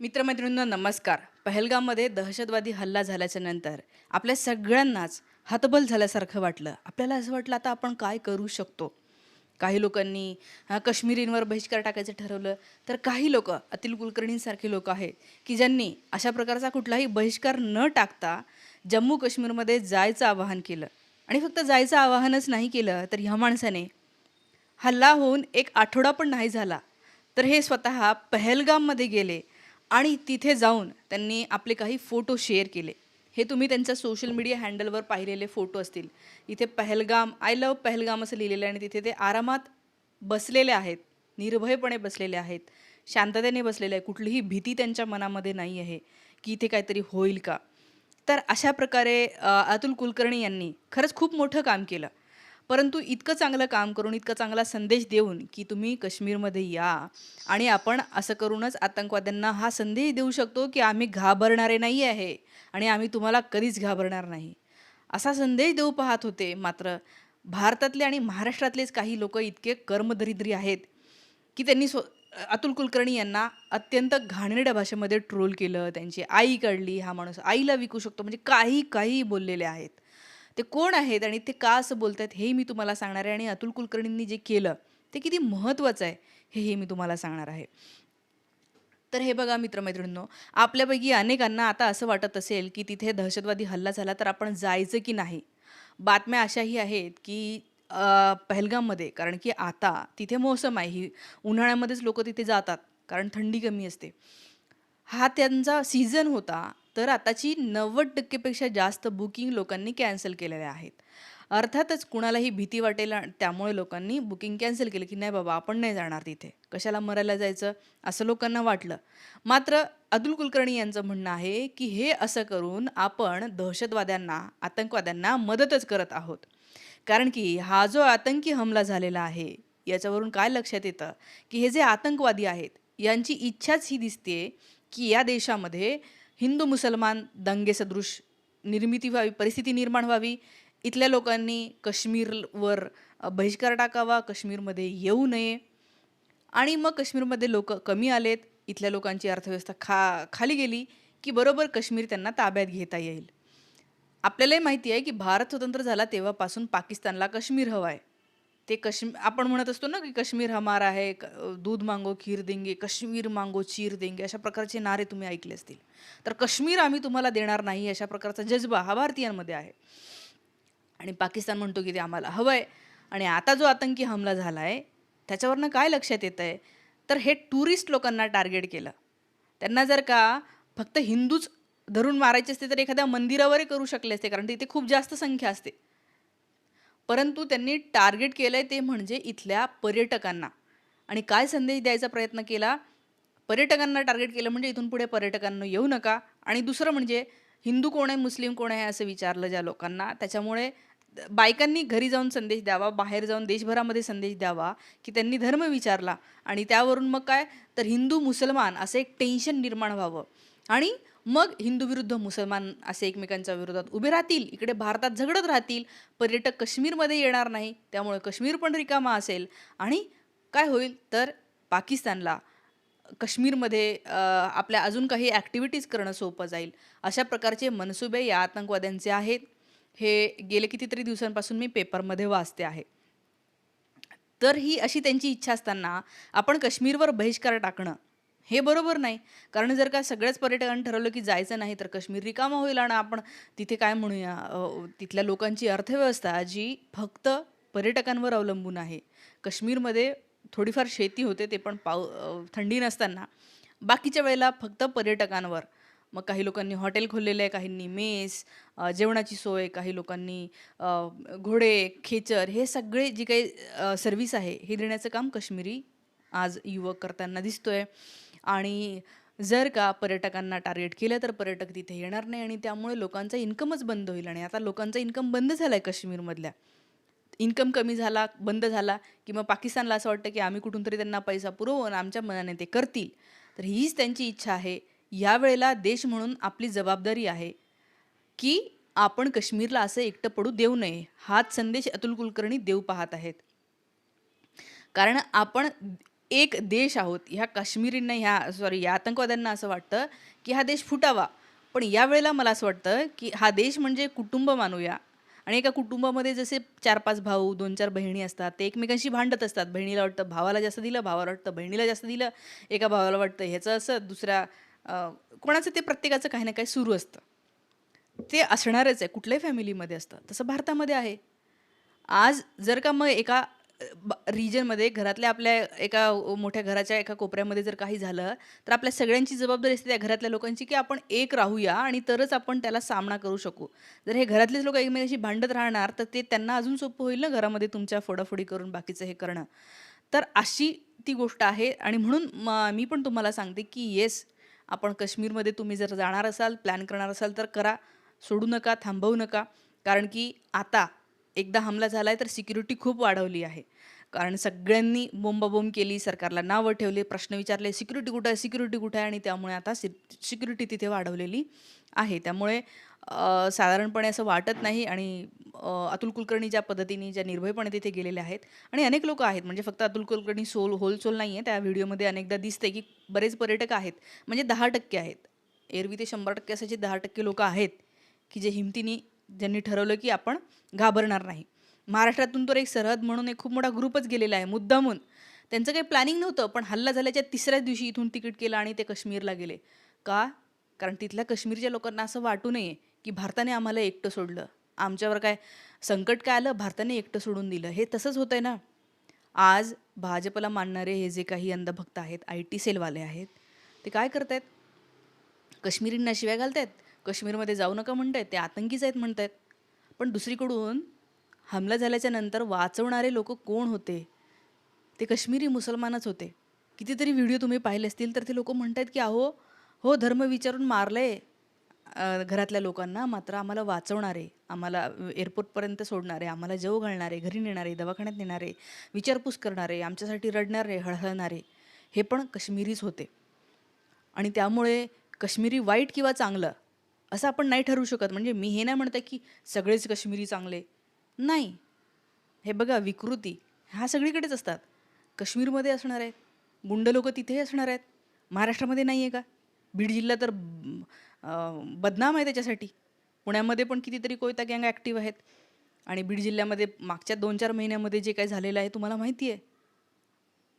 मित्रमैत्रिणींनो नमस्कार. पहलगाममध्ये दहशतवादी हल्ला झाल्याच्यानंतर आपल्या सगळ्यांनाच हतबल झाल्यासारखं वाटलं. आपल्याला असं वाटलं आता आपण काय करू शकतो? काही लोकांनी काश्मीरींवर बहिष्कार टाकायचं ठरवलं. तर काही लोक अतिल कुलकर्णींसारखे लोक आहेत की ज्यांनी अशा प्रकारचा कुठलाही बहिष्कार न टाकता जम्मू काश्मीरमध्ये जायचं आवाहन केलं. आणि फक्त जायचं आवाहनच नाही केलं तर ह्या माणसाने हल्ला होऊन एक आठवडा पण नाही झाला. तर हे स्वतः पहलगाममध्ये गेले. आणि तिथे जाऊन त्यांनी आपले काही फोटो शेअर केले. हे तुम्ही त्यांच्या सोशल मीडिया हँडलवर पाहिलेले फोटो असतील. इथे पहलगाम आय लव पहलगाम असं लिहिलेलं आहे आणि तिथे ते आरामात बसलेले आहेत. निर्भयपणे बसलेले आहेत. शांततेने बसलेले आहे कुठलीही भीती त्यांच्या मनामध्ये नाही आहे की इथे काहीतरी होईल का? तर अशा प्रकारे अतुल कुलकर्णी यांनी खरंच खूप मोठं काम केलं. परंतु इतकं चांगलं काम करून इतका चांगला संदेश देऊन की तुम्ही काश्मीरमध्ये या आणि आपण असं करूनच आतंकवाद्यांना हा संदेश देऊ शकतो की आम्ही घाबरणारे नाही आहे आणि आम्ही तुम्हाला कधीच घाबरणार नाही. असा संदेश देऊ पाहत होते मात्र भारतातले आणि महाराष्ट्रातलेच काही लोक इतके कर्मदरिद्री आहेत की त्यांनी स्व अतुल कुलकर्णी यांना अत्यंत घाणेरड्या भाषेमध्ये ट्रोल केलं त्यांची आई काढली हा माणूस आईला विकू शकतो म्हणजे काही काही बोललेले आहेत. ते कोण आहेत आणि ते का असं बोलत आहेत हेही मी तुम्हाला सांगणार आहे. आणि अतुल कुलकर्णींनी जे केलं ते किती महत्त्वाचं आहे हे हे मी तुम्हाला सांगणार आहे. तर हे बघा मित्रमैत्रिणींनो आपल्यापैकी अनेकांना आता असं वाटत असेल की तिथे दहशतवादी हल्ला झाला तर आपण जायचं की नाही? बातम्या अशाही आहेत की पहलगाममध्ये कारण की आता तिथे मोसम आहे. ही उन्हाळ्यामध्येच लोक तिथे जातात कारण थंडी कमी असते. हा त्यांचा सीझन होता. तर आताची नव्वद टक्केपेक्षा जास्त बुकिंग लोकांनी कॅन्सल केलेल्या आहेत. अर्थातच कुणालाही भीती वाटेल आणि त्यामुळे लोकांनी बुकिंग कॅन्सल केलं की नाही बाबा आपण नाही जाणार तिथे. कशाला मरायला जायचं? असं लोकांना वाटलं. मात्र अतुल कुलकर्णी यांचं म्हणणं आहे की हे असं करून आपण दहशतवाद्यांना आतंकवाद्यांना मदतच करत आहोत. कारण की हा जो आतंकी हमला झालेला आहे याच्यावरून काय लक्षात येतं? की हे जे आतंकवादी आहेत यांची इच्छाच ही दिसते की या देशामध्ये हिंदू मुसलमान दंगेसदृश निर्मिती व्हावी परिस्थिती निर्माण व्हावी. इथल्या लोकांनी काश्मीरवर बहिष्कार टाकावा काश्मीरमध्ये येऊ नये. आणि मग काश्मीरमध्ये लोक कमी आलेत. इथल्या लोकांची अर्थव्यवस्था खा खाली गेली की बरोबर काश्मीर त्यांना ताब्यात घेता येईल. आपल्यालाही माहिती आहे की भारत स्वतंत्र झाला तेव्हापासून पाकिस्तानला काश्मीर हवं आहे. ते कश्मीर आपण म्हणत असतो ना की काश्मीर हमारा आहे क- दूध मांगो खीर देंगे काश्मीर मांगो चीर देंगे अशा प्रकारचे नारे तुम्ही ऐकले असतील. तर काश्मीर आम्ही तुम्हाला देणार नाही अशा प्रकारचा जज्बा हा भारतीयांमध्ये आहे. आणि पाकिस्तान म्हणतो की ते आम्हाला हवं आहे आणि आता जो आतंकी हमला झाला आहे त्याच्यावरनं काय लक्षात येतं आहे तर हे टुरिस्ट लोकांना टार्गेट केलं. त्यांना जर का फक्त हिंदूच धरून मारायचे असते तर एखाद्या मंदिरावरही करू शकले असते कारण तिथे खूप जास्त संख्या असते. परंतु त्यांनी टार्गेट केलं आहे ते म्हणजे इथल्या पर्यटकांना. आणि काय संदेश द्यायचा प्रयत्न केला? पर्यटकांना टार्गेट केलं म्हणजे इथून पुढे पर्यटकांना येऊ नका. आणि दुसरं म्हणजे हिंदू कोण आहे मुस्लिम कोण आहे असं विचारलं ज्या लोकांना. त्याच्यामुळे बायकांनी घरी जाऊन संदेश द्यावा बाहेर जाऊन देशभरामध्ये संदेश द्यावा की त्यांनी धर्म विचारला. आणि त्यावरून मग काय? तर हिंदू मुसलमान असं एक टेन्शन निर्माण व्हावं. आणि मग हिंदू विरुद्ध मुसलमान असे एकमेकांच्या विरोधात उभे राहतील इकडे भारतात झगडत राहतील पर्यटक काश्मीरमध्ये येणार नाही त्यामुळे काश्मीर पण रिकामा असेल. आणि काय होईल? तर पाकिस्तानला काश्मीरमध्ये आपल्या अजून काही ॲक्टिव्हिटीज करणं सोपं जाईल. अशा प्रकारचे मनसुबे या आतंकवाद्यांचे आहेत. हे गेले कितीतरी दिवसांपासून मी पेपरमध्ये वाचते आहे. तर ही अशी त्यांची इच्छा असताना आपण काश्मीरवर बहिष्कार टाकणं हे बरोबर नाही. कारण जर का सगळ्याच पर्यटकांनी ठरवलं की जायचं नाही तर काश्मीर रिकामा होईल आणि आपण तिथे काय म्हणूया तिथल्या लोकांची अर्थव्यवस्था जी फक्त पर्यटकांवर अवलंबून आहे. काश्मीरमध्ये थोडीफार शेती होते ते पण पाऊ थंडी नसताना. बाकीच्या वेळेला फक्त पर्यटकांवर. मग काही लोकांनी हॉटेल खोललेलं आहे काहींनी मेस जेवणाची सोय काही लोकांनी घोडे खेचर हे सगळे जी काही सर्व्हिस आहे हे देण्याचं काम काश्मीरी आज युवक करताना दिसतोय. आणि जर का पर्यटकांना टार्गेट केलं तर पर्यटक तिथे येणार नाही आणि त्यामुळे लोकांचा इन्कमच बंद होईल आणि आता लोकांचा इन्कम बंद झाला आहे काश्मीरमधल्या. इन्कम कमी झाला बंद झाला की मग पाकिस्तानला असं वाटतं की आम्ही कुठून तरी त्यांना पैसा पुरवू आणि आमच्या मनाने ते करतील. तर हीच त्यांची इच्छा आहे. यावेळेला देश म्हणून आपली जबाबदारी आहे की आपण काश्मीरला असं एकटं पडू देऊ नये. हाच संदेश अतुल कुलकर्णी देऊ पाहत आहेत. कारण आपण एक देश आहोत ह्या काश्मीरींना ह्या सॉरी या आतंकवाद्यांना असं वाटतं की हा देश फुटावा. पण यावेळेला मला असं वाटतं की हा देश म्हणजे कुटुंब मानूया. आणि एका कुटुंबामध्ये जसे चार पाच भाऊ दोन चार बहिणी असतात ते एकमेकांशी भांडत असतात. बहिणीला वाटतं भावाला जास्त दिलं भावाला वाटतं बहिणीला जास्त दिलं. एका भावाला वाटतं ह्याचं असं दुसऱ्या कोणाचं ते प्रत्येकाचं काही ना काही सुरू असतं. ते असणारच आहे कुठल्याही फॅमिलीमध्ये असतं. तसं भारतामध्ये आहे. आज जर का मग एका रिजनमध्ये घरातल्या आपल्या एका मोठ्या घराच्या एका कोपऱ्यामध्ये जर काही झालं तर आपल्या सगळ्यांची जबाबदारी असते त्या घरातल्या लोकांची की आपण एक राहूया आणि तरच आपण त्याला सामना करू शकू. जर हे घरातलेच लोक एकमेकांशी भांडत राहणार तर ते त्यांना अजून सोपं होईल ना घरामध्ये तुमच्या फोडाफोडी करून बाकीचं हे करणं. तर अशी ती गोष्ट आहे आणि म्हणून मी पण तुम्हाला सांगते की येस आपण काश्मीरमध्ये तुम्ही जर जाणार असाल प्लॅन करणार असाल तर करा. सोडू नका थांबवू नका. कारण की आता एकदा हमला झाला आहे तर सिक्युरिटी खूप वाढवली आहे. कारण सगळ्यांनी बोंबाबोंब केली सरकारला नावं ठेवले प्रश्न विचारले सिक्युरिटी कुठं आहे सिक्युरिटी कुठं आहे? आणि त्यामुळे आता सि सिक्युरिटी तिथे वाढवलेली आहे. त्यामुळे साधारणपणे असं वाटत नाही आणि अतुल कुलकर्णी ज्या पद्धतीने ज्या निर्भयपणे तिथे गेलेले आहेत आणि अनेक लोक आहेत म्हणजे फक्त अतुल कुलकर्णी सोल होलसोल नाही आहे. त्या व्हिडिओमध्ये अनेकदा दिसते की बरेच पर्यटक आहेत म्हणजे दहा टक्के आहेत. एरवी ते शंभर टक्के असायचे दहा टक्के लोक आहेत की जे हिमतीने ज्यांनी ठरवलं की आपण घाबरणार नाही. महाराष्ट्रातून तर एक सरहद म्हणून एक खूप मोठा ग्रुपच गेलेला आहे मुद्दामून. त्यांचं काही प्लॅनिंग नव्हतं पण हल्ला झाल्याच्या तिसऱ्याच दिवशी इथून तिकीट केलं आणि ते काश्मीरला गेले. का? कारण तिथल्या काश्मीरच्या लोकांना असं वाटू नये की भारताने आम्हाला एकटं सोडलं. आमच्यावर काय संकट काय आलं भारताने एकटं सोडून दिलं. हे तसंच होतं आहे ना? आज भाजपला मानणारे हे जे काही अंधभक्त आहेत आय टी सेलवाले आहेत ते काय करत आहेत काश्मीरींना शिव्या आहेत काश्मीरमध्ये जाऊ नका म्हणत आहेत ते आतंकीच आहेत म्हणत आहेत पण दुसरीकडून हमला झाल्याच्यानंतर वाचवणारे लोक कोण होते? ते काश्मीरी मुसलमानच होते. कितीतरी व्हिडिओ तुम्ही पाहिले असतील तर ते लोक म्हणतायत की अहो हो धर्म विचारून मारले घरातल्या लोकांना मात्र आम्हाला वाचवणारे आम्हाला एअरपोर्टपर्यंत सोडणारे आम्हाला जेव घालणारे घरी नेणारे दवाखान्यात नेणारे विचारपूस करणारे आमच्यासाठी रडणारे हळहळणारे हे पण काश्मीरीच होते. आणि त्यामुळे काश्मीरी वाईट किंवा चांगलं असं आपण नाही ठरवू शकत. म्हणजे मी हे नाही म्हणते की सगळेच काश्मीरी चांगले नाही. हे बघा विकृती. ह्या सगळीकडेच असतात. काश्मीरमध्ये असणार आहेत. गुंड लोक तिथेही असणार आहेत. महाराष्ट्रामध्ये नाही आहे का? बीड जिल्हा तर बदनाम आहे त्याच्यासाठी. पुण्यामध्ये पण कितीतरी कोयता गँग ॲक्टिव्ह आहेत. आणि बीड जिल्ह्यामध्ये मागच्या दोन चार महिन्यामध्ये जे काही झालेलं आहे तुम्हाला माहिती आहे?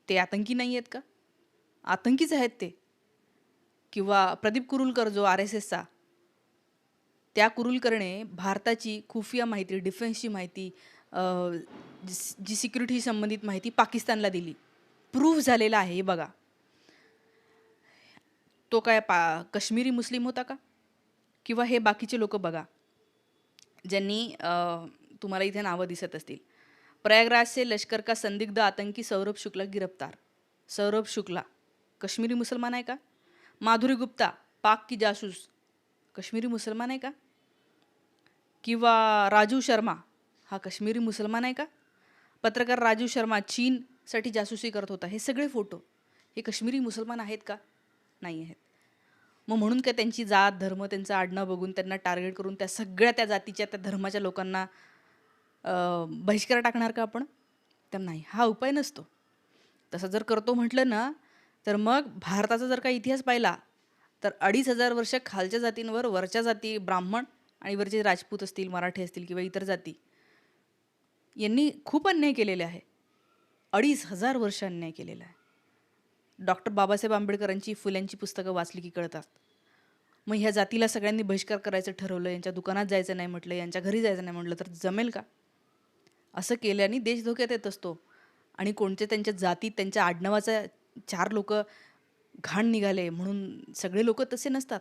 ते आतंकी नाही आहेत का? आतंकीच आहेत ते. किंवा प्रदीप कुरुलकर जो आर एस एसचा त्या कुरुलकरने भारताची खुफिया माहिती डिफेन्सची माहिती जी सिक्युरिटी संबंधित माहिती पाकिस्तानला दिली. प्रूफ झालेला आहे हे बघा. तो काय पा कश्मीरी मुस्लिम होता का? किंवा हे बाकीचे लोक बघा ज्यांनी तुम्हाला इथे नावं दिसत असतील. प्रयागराज से लष्कर का संदिग्ध आतंकी सौरभ शुक्ला गिरफ्तार. सौरभ शुक्ला कश्मीरी मुसलमान आहे का? माधुरी गुप्ता पाक की जासूस कश्मीरी मुसलमान आहे का? किंवा राजू शर्मा हा काश्मीरी मुसलमान आहे का? पत्रकार राजू शर्मा चीनसाठी जासूसी करत होता. हे सगळे फोटो हे काश्मीरी मुसलमान आहेत का? नाही आहेत. मग म्हणून काय त्यांची जात धर्म त्यांचं आडणं बघून त्यांना टार्गेट करून त्या सगळ्या त्या जातीच्या त्या धर्माच्या लोकांना बहिष्कार टाकणार का आपण? तर नाही. हा उपाय नसतो. तसं जर करतो म्हटलं ना तर मग भारताचा जर का इतिहास पाहिला तर अडीच हजार वर्ष खालच्या जातींवर वरच्या जाती ब्राह्मण आणि वरचे राजपूत असतील मराठी असतील किंवा इतर जाती यांनी खूप अन्याय केलेले आहे. अडीच हजार वर्ष अन्याय केलेला आहे. डॉक्टर बाबासाहेब आंबेडकरांची फुल्यांची पुस्तकं वाचली की कळतात. मग ह्या जातीला सगळ्यांनी बहिष्कार करायचं ठरवलं यांच्या दुकानात जायचं नाही म्हटलं यांच्या घरी जायचं नाही म्हटलं तर जमेल का? असं केल्याने देश धोक्यात येत असतो. आणि कोणते त्यांच्या जातीत त्यांच्या आडनावाचा चार लोक घाण निघाले म्हणून सगळे लोक तसे नसतात.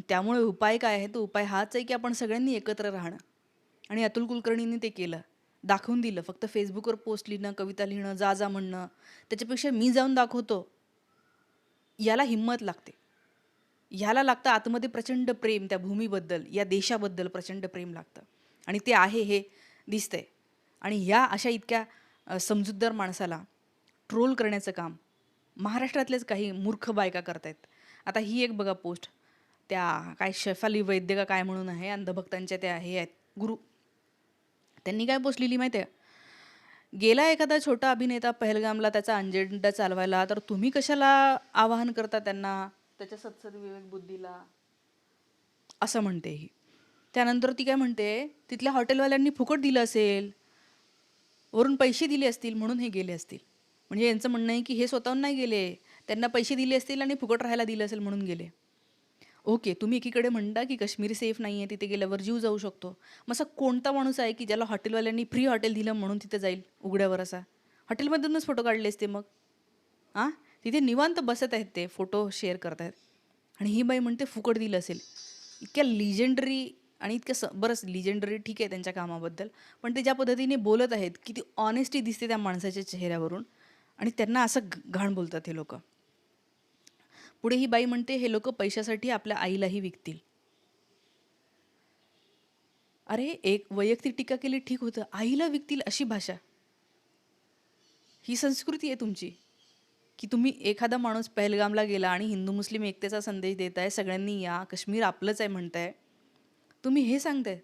त्यामुळे उपाय काय आहे? तो उपाय हाच आहे की आपण सगळ्यांनी एकत्र राहणं. आणि अतुल कुलकर्णींनी ते केलं. दाखवून दिलं. फक्त फेसबुकवर पोस्ट लिहिणं कविता लिहिणं जा जा म्हणणं. त्याच्यापेक्षा मी जाऊन दाखवतो याला हिंमत लागते. ह्याला लागतं आतमध्ये प्रचंड प्रेम त्या भूमीबद्दल या देशाबद्दल प्रचंड प्रेम लागतं. आणि ते आहे हे दिसतंय. आणि ह्या अशा इतक्या समजूतदार माणसाला ट्रोल करण्याचं काम महाराष्ट्रातलेच काही मूर्ख बायका करतायत. आता ही एक बघा पोस्ट. त्या काय शेफाली वैद्य का काय म्हणून आहे अंधभक्तांच्या त्या हे आहेत गुरु. त्यांनी काय पोस्ट लिहिली माहिती आहे? गेला एखादा छोटा अभिनेता पहलगामला त्याचा अंजेंडा चालवायला तर तुम्ही कशाला आवाहन करता त्यांना त्याच्या सत्सद विवेक बुद्धीला? असं म्हणते ही. त्यानंतर ती काय म्हणते तिथल्या हॉटेलवाल्यांनी फुकट दिलं असेल वरून पैसे दिले असतील म्हणून हे गेले असतील. म्हणजे यांचं म्हणणं आहे की हे स्वतःहून नाही गेले त्यांना पैसे दिले असतील आणि फुकट राहायला दिलं असेल म्हणून गेले. ओके तुम्ही एकीकडे म्हणता की काश्मीर सेफ नाही आहे तिथे गेल्यावर जीव जाऊ शकतो. मग असा कोणता माणूस आहे की ज्याला हॉटेलवाल्यांनी फ्री हॉटेल दिलं म्हणून तिथे जाईल उघड्यावर असा? हॉटेलमधूनच फोटो काढले असते मग. हां तिथे निवांत बसत आहेत ते फोटो शेअर करतायत आणि ही बाई म्हणते फुकट दिलं असेल. इतक्या लिजेंडरी आणि इतक्या स बरंच लिजेंडरी ठीक आहे त्यांच्या कामाबद्दल पण ते ज्या पद्धतीने बोलत आहेत किती ऑनेस्टी दिसते त्या माणसाच्या चेहऱ्यावरून. आणि त्यांना असं घाण बोलतात हे लोक. पुढे ही बाई म्हणते हे लोक पैशासाठी आपल्या आईलाही विकतील. अरे एक वैयक्तिक टीका केली ठीक होतं. आईला विकतील अशी भाषा. ही संस्कृती आहे तुमची की तुम्ही एखादा माणूस पहलगामला गेला आणि हिंदू मुस्लिम एकतेचा संदेश देत आहे सगळ्यांनी या काश्मीर आपलंच आहे म्हणताय. तुम्ही हे सांगताय.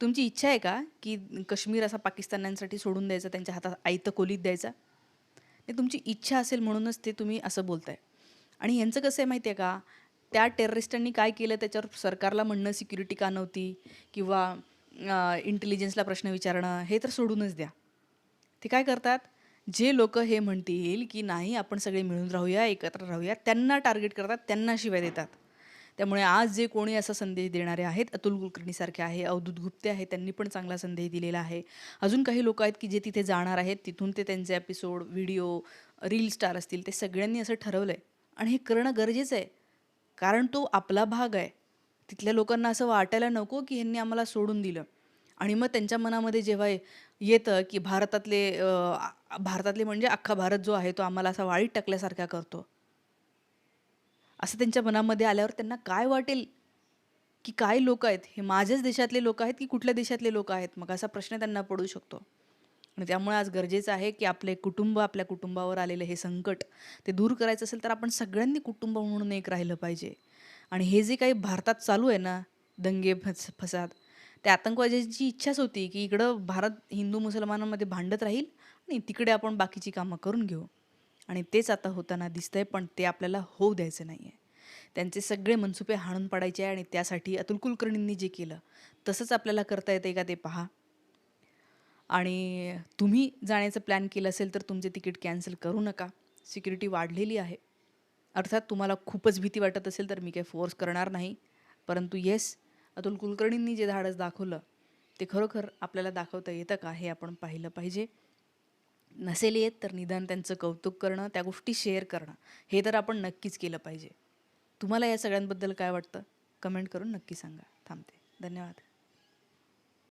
तुमची इच्छा आहे का की काश्मीर असा पाकिस्तान्यांसाठी सोडून द्यायचा त्यांच्या हातात आयतं कोलीत द्यायचा? ते तुमची इच्छा असेल म्हणूनच ते तुम्ही असं बोलताय. आणि यांचं कसं आहे माहिती आहे का? त्या टेररिस्टांनी काय केलं? त्याच्यावर सरकारला म्हणणं सिक्युरिटी का नव्हती? किंवा इंटेलिजन्सला प्रश्न विचारणं हे तर सोडूनच द्या. ते काय करतात? जे लोक हे म्हणतील की नाही आपण सगळे मिळून राहूया एकत्र राहूया त्यांना टार्गेट करतात त्यांना शिवाय देतात. त्यामुळे आज जे कोणी असा संदेश देणारे आहेत अतुल कुलकर्णीसारखे आहे अवधूत गुप्ते आहे त्यांनी पण चांगला संदेश दिलेला आहे. अजून काही लोक आहेत की जे तिथे जाणार आहेत तिथून ते त्यांचे एपिसोड व्हिडिओ रील स्टार असतील ते सगळ्यांनी असं ठरवलं आहे आणि हे करणं गरजेचं आहे. कारण तो आपला भाग आहे. तिथल्या लोकांना असं वाटायला नको की ह्यांनी आम्हाला सोडून दिलं. आणि मग त्यांच्या मनामध्ये जेव्हा येतं की भारतातले भारतातले म्हणजे अख्खा भारत जो आहे तो आम्हाला असा वाळीत टाकल्यासारखा करतो. असं त्यांच्या मनामध्ये आल्यावर त्यांना काय वाटेल? की काय लोक आहेत? हे माझ्याच देशातले लोक आहेत की कुठल्या देशातले लोक आहेत? मग असा प्रश्न त्यांना पडू शकतो. आणि त्यामुळे आज गरजेचं आहे की आपले कुटुंब आपल्या कुटुंबावर आलेलं हे संकट ते दूर करायचं असेल तर आपण सगळ्यांनी कुटुंब म्हणून एक राहिलं पाहिजे. आणि हे जे काही भारतात चालू आहे ना दंगे फस फसाद त्या आतंकवाद्याची इच्छाच होती की इकडं भारत हिंदू मुसलमानांमध्ये भांडत राहील आणि तिकडे आपण बाकीची कामं करून घेऊ. आणि तेच आता होताना दिसतंय पण ते आपल्याला होऊ द्यायचं नाही आहे त्यांचे सगळे मनसुपे हाणून पाडायचे आहे आणि त्यासाठी अतुल कुलकर्णींनी जे केलं तसंच आपल्याला करता येते का ते पहा. आणि तुम्ही जाण्याचं प्लॅन केलं असेल तर तुमचे तिकीट कॅन्सल करू नका. सिक्युरिटी वाढलेली आहे. अर्थात तुम्हाला खूपच भीती वाटत असेल तर मी काही फोर्स करणार नाही. परंतु येस अतुल कुलकर्णींनी जे धाडस दाखवलं ते खरोखर आपल्याला दाखवता येतं का हे आपण पाहिलं पाहिजे. नसेल येत तर निदान त्यांचं कौतुक करणं त्या गोष्टी शेअर करणं हे तर आपण नक्कीच केलं पाहिजे. तुम्हाला या सगळ्यांबद्दल काय वाटतं? कमेंट करून नक्की सांगा. थांबते. धन्यवाद.